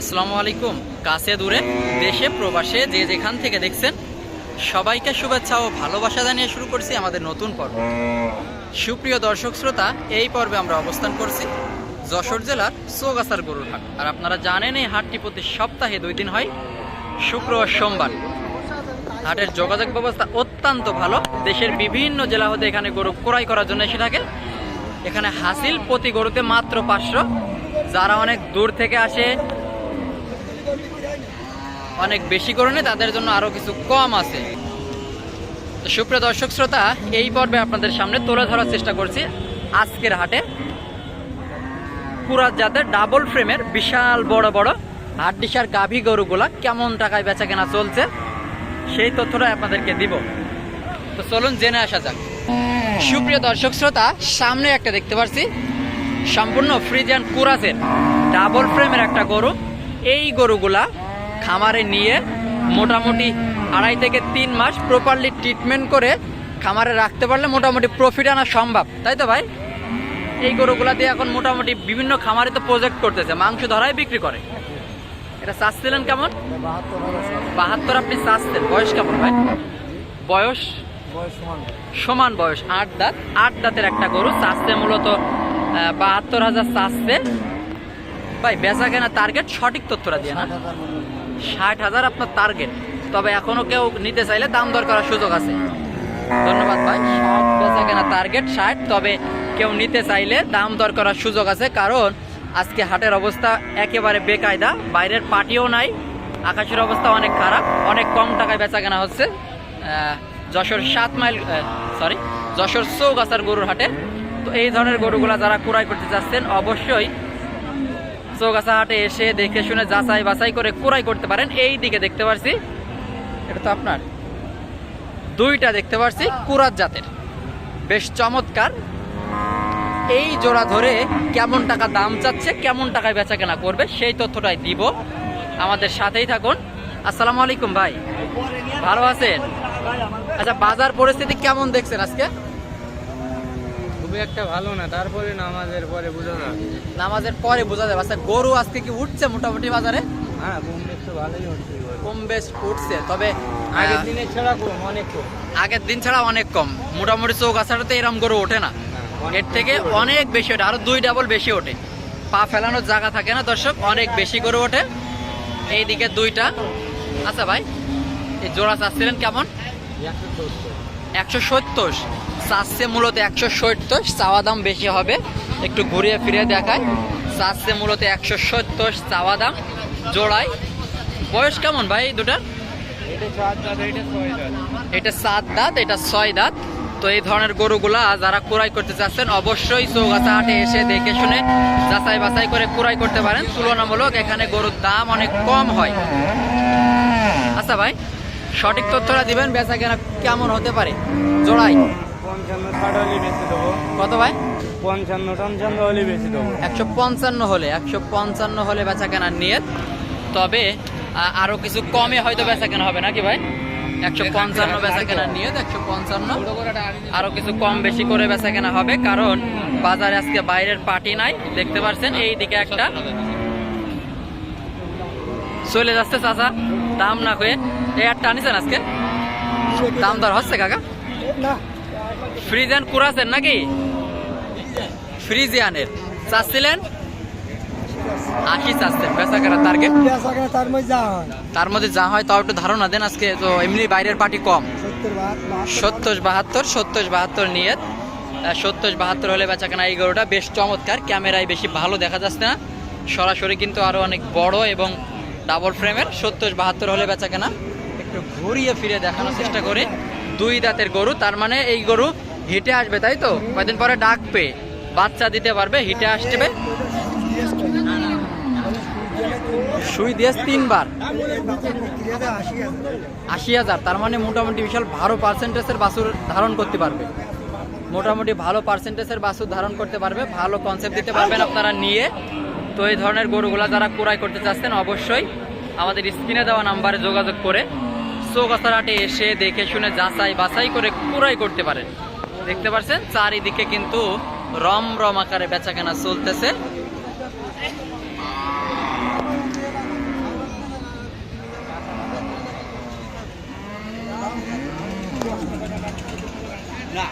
আসসালামু আলাইকুম। কাছে দূরে, দেশে, প্রবাসে, যে যেখান থেকে দেখছেন, সবাইকে শুভেচ্ছা ও ভালোবাসা জানিয়ে শুরু করছি আমাদের নতুন পর্ব। সুপ্রিয় দর্শক শ্রোতা, এই পর্বে আমরা অবস্থান করছি যশোর জেলার চৌগাছার গরুর হাট। আর আপনারা জানেন, এই হাটটি প্রতি সপ্তাহে দুই দিন হয়, শুক্র ও সোমবার। হাটের যোগাযোগ ব্যবস্থা অত্যন্ত ভালো। দেশের বিভিন্ন জেলা হতে এখানে গরু ক্রয় করার জন্য এসে থাকে। এখানে হাসিল প্রতি গরুতে মাত্র পাঁচশো। যারা অনেক দূর থেকে আসে অনেক বেশি করে নেয় তাদের জন্য আরও কিছু কম আছে। তো সুপ্রিয় দর্শক শ্রোতা, এই পর্বে আপনাদের সামনে তুলে ধরার চেষ্টা করছি আজকের হাটে। পুরাত জাতের ডাবল ফ্রেমের বিশাল বড় বড় হাড্ডিসার গাভী গরুগুলা কেমন টাকায় বেচা কেনা চলছে, সেই তথ্যটা আপনাদেরকে দিব। তো চলুন জেনে আসা যাক। সুপ্রিয় দর্শক শ্রোতা, সামনে একটা দেখতে পাচ্ছি সম্পূর্ণ ফ্রিজিয়ান কুরাসের ডাবল ফ্রেমের একটা গরু। এই গরুগুলা খামারে নিয়ে মোটামুটি আড়াই থেকে তিন মাস প্রপারলি ট্রিটমেন্ট করে খামারে রাখতে পারলে মোটামুটি প্রফিট আনা সম্ভব। তাই তো ভাই? এই গরুগুলা দিয়ে এখন মোটামুটি বিভিন্ন খামারে তো প্রজেক্ট করতেছে, মাংস ধরাই বিক্রি করে। এটা চাচ্ছিলেন কেমন? বাহাত্তর আপনি চাচ্ছেন, বয়স কেমন ভাই? বয়স? সমান বয়স, আট দাঁত। আট দাঁতের একটা গরু চাচ্ছে মূলত বাহাত্তর হাজার চাচ্ছে। ভাই বেচা কেনা টার্গেট সঠিক তথ্যটা দিয়ে না। ষাট হাজার আপনার টার্গেট তবে এখনও কেউ নিতে চাইলে দাম দর করার সুযোগ আছে। ধন্যবাদ ভাই, সব বেচা কেনা টার্গেট ষাট, তবে কেউ নিতে চাইলে দাম দর করার সুযোগ আছে, কারণ আজকে হাটের অবস্থা একেবারে বেকায়দা, বাইরের পার্টিও নাই, আকাশের অবস্থা অনেক খারাপ, অনেক কম টাকায় বেচা কেনা হচ্ছে যশোর সাত মাইল সরি যশোর চৌগাছার গরুর হাটে। তো এই ধরনের গরুগুলা যারা ক্রয় করতে চাচ্ছেন, অবশ্যই চৌগাছা হাটে এসে দেখে শুনে যাচাই বাছাই করে ক্রয় করতে পারেন। এই দিকে দেখতে পারছি, এটা তো আপনার। দুইটা দেখতে পারছি, কুরাত জাতের। বেশ চমৎকার। এই জোড়া ধরে কেমন টাকা দাম চাচ্ছে, কেমন টাকায় বেচা কেনা করবে, সেই তথ্যটাই দিব। আমাদের সাথেই থাকুন। আসসালামু আলাইকুম ভাই। ভালো আছেন? আচ্ছা বাজার পরিস্থিতি কেমন দেখছেন আজকে? খুবই একটা ভালো না তারপরে নামাজের পরে বোঝা যাবে নামাজের পরে বোঝা যাবে আচ্ছা গরু আজকে কি উঠছে মোটামুটি বাজারে? হ্যাঁ কম বেশ তো ভালোই এবার। কম বেশ উঠছে তবে আগের আহ, দিনে ছাড়া কম অনেক কম। আগের দিন ছাড়া অনেক কম। মোটামুটি চৌগাছাটাতে এরম গরু ওঠে না। হ্যাঁ, এর থেকে অনেক বেশি ওঠে আরও দুই ডাবল বেশি ওঠে। পা ফেলানোর জায়গা থাকে না দর্শক অনেক বেশি গরু ওঠে। এইদিকে দুইটা। আচ্ছা ভাই এই জোড়া চাচ্ছিলেন কেমন? একশো সত্তর। চাচ্ছে মূলত একশো সত্তর, চাওয়া দাম বেশি হবে। একটু ঘুরিয়ে ফিরে দেখায় চাচ্ছে মূলত একশো সত্তর, চাওয়া দাম জোড়ায় বয়স কেমন ভাই দুটার? এটা সাত দাঁত, এটা ছয় দাঁত। তো এই ধরনের গরুগুলা যারা ক্রয় করতে চাচ্ছেন, অবশ্যই চৌগাছা হাটে এসে দেখে শুনে যাচাই বাছাই করে ক্রয় করতে পারেন। তুলনামূলক এখানে গরুর দাম অনেক কম হয়। আচ্ছা ভাই, সঠিক তথ্যটা দিবেন বেচা কেনা কেমন হতে পারে? জোড়াই। পঞ্চান্ন ষাট হলে বেশি দেবো। কত ভাই? পঞ্চান্ন টঞ্চান্ন হলে বেশি দেবো। একশো পঞ্চান্ন হলে একশো পঞ্চান্ন হলে বেচা কেনার নিয়ত। তবে আ- আরও কিছু কমে হয়তো বেচা কেনা হবে নাকি ভাই? একশো পঞ্চান্ন বেচা কেনার নিয়ত একশো পঞ্চান্ন। আরও কিছু কম বেশি করে বেচা কেনা হবে কারণ বাজারে আজকে বাইরের পার্টি নাই দেখতে পাচ্ছেন এই দিকে একটা। চলে যাচ্ছে চাচা দাম না হয়ে এই আর টানিছেন আজকে দাম দর হচ্ছে কাকা? ফ্রিজেন কুরাছেন নাকি? ফ্রিজিয়ানের। চাচ্ছিলেন? আশি চাচ্ছেন বেচা কেনা টার্গেট তার মধ্যে যা হয়। তার মধ্যে যা হয় তাও একটু ধারণা দেন আজকে তো এমনি বাইরের পার্টি কম। সত্তর বাহাত্তর। সত্তর বাহাত্তর নিয়ে সত্তর বাহাত্তর হলে বেচা কেনা এই গরুটা বেশ চমৎকার ক্যামেরায় বেশি ভালো দেখা যাচ্ছে না। সরাসরি কিন্তু আরও অনেক বড় এবং ডাবল ফ্রেমের সত্তর বাহাত্তর হলে বেচা কেনা একটু ঘুরিয়ে ফিরে দেখানোর চেষ্টা করি। দুই দাঁতের গরু তার মানে এই গরু হিটে আসবে, তাই তো? কয়েকদিন পরে ডাকবে। বাচ্চা দিতে পারবে, হিটে আসবে। সুই দিয়ে তিনবার। আশি হাজার, তার মানে মোটামুটি বিশাল ভালো পার্সেন্টেজের বাসুর ধারণ করতে পারবে। মোটামুটি ভালো পার্সেন্টেজের বাসুর ধারণ করতে পারবে, ভালো কনসেপ্ট দিতে পারবেন আপনারা নিয়ে। তো এই ধরনের গরুগুলা যারা ক্রয় করতে চাচ্ছেন, অবশ্যই আমাদের স্ক্রিনে দেওয়া নাম্বারে যোগাযোগ করে চৌগাছারহাটে এসে দেখে শুনে যাচাই বাছাই করে ক্রয় করতে পারেন। দেখতে পাচ্ছেন চারিদিকে কিন্তু রম রম আকারে বেচাকেনা চলতেছে। না